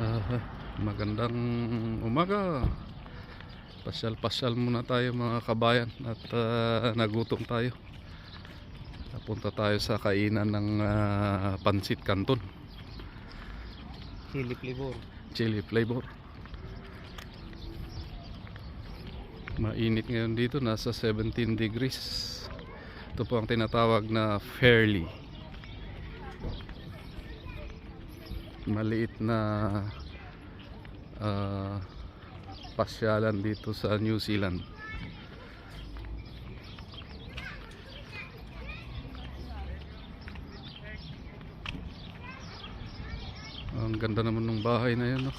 Ah, magandang umaga. Pasyal-pasyal muna tayo mga kabayan at ah, nagutom tayo. Napunta tayo sa kainan ng ah, Pansit Canton, Chili flavor. chili flavor. Mainit ngayon dito, nasa 17 degrees. Ito po ang tinatawag na fairly. Maliit na ah, pasyalan dito sa New Zealand. Ang ganda naman ng bahay na yan, no?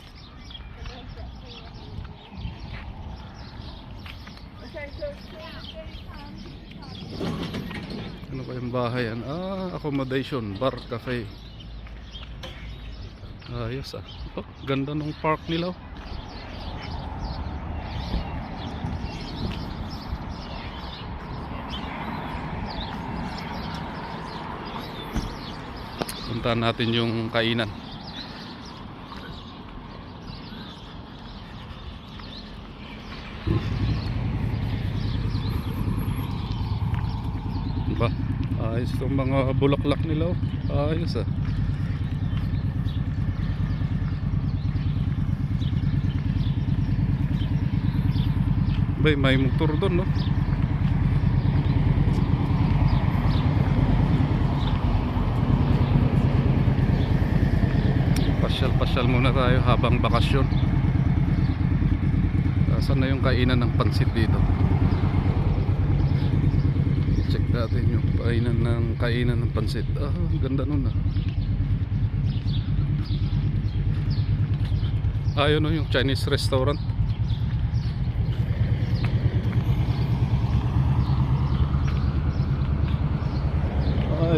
Ano kayang bahay yan? Ah, accommodation, bar, cafe. Ayos ah. Oh, ganda ng park nila. oh. Puntahan natin yung kainan. Ba, ayos itong mga bulaklak nila. oh. Ayos ah. Bay, may motor doon, no? Pasyal-pasyal muna tayo habang bakasyon. Saan na yung kainan ng pansit dito? Check natin yung kainan ng kainan ng pansit. Ah, ganda nun ah. Ayun oh, yung Chinese restaurant.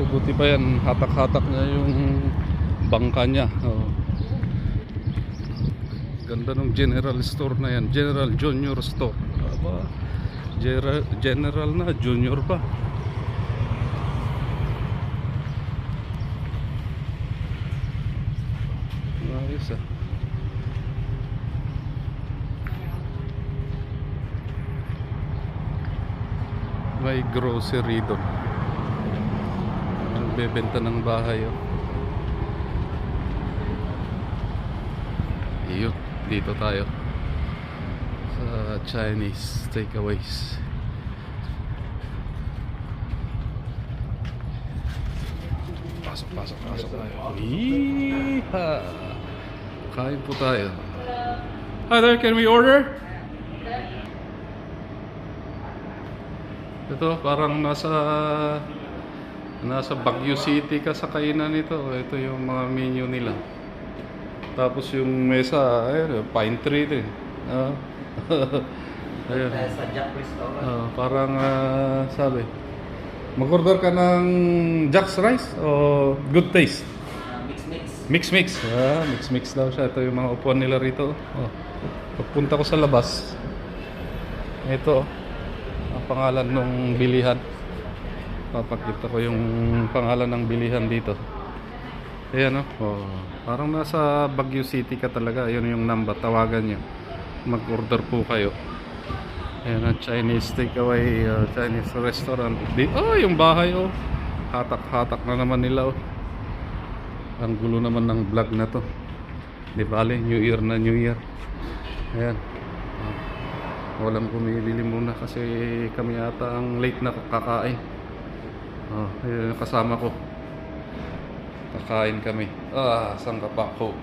Ay, buti pa yan. Hatak-hatak niya yung bangka niya. Oh. Ganda ng general store na yan. General Junior Store. Aba, Gera- general na, junior pa. Ayos ah. May grocery doon. Nagbebenta ng bahay oh. Iyot, dito tayo. Sa Chinese takeaways. Pasok, pasok, pasok tayo. Yeeha! Kain po tayo. Hi there, can we order? Ito, parang nasa nasa Baguio City ka sa kainan nito. Ito yung mga menu nila. Tapos yung mesa, ayun, pine tree din. Ah. ayun. Sa Jack Restaurant. Ah, parang ah, sabi, mag-order ka ng Jack's Rice o Good Taste? mix mix. Mix mix. Ah, mix mix daw siya. Ito yung mga upuan nila rito. Oh. Pagpunta ko sa labas, ito ang pangalan ng bilihan. Papakita ko yung pangalan ng bilihan dito. Ayan oh. oh. Parang nasa Baguio City ka talaga. Ayun yung number. Tawagan nyo. Mag-order po kayo. Ayan ang Chinese takeaway, uh, Chinese restaurant. Di, oh, yung bahay oh. Hatak-hatak na naman nila oh. Ang gulo naman ng vlog na to. Di bale, New Year na New Year. Ayan. Walang bumibili muna kasi kami ata ang late na kakain. Oh, yun yung kasama ko. Kakain kami. Ah, saan ka pa? Coke.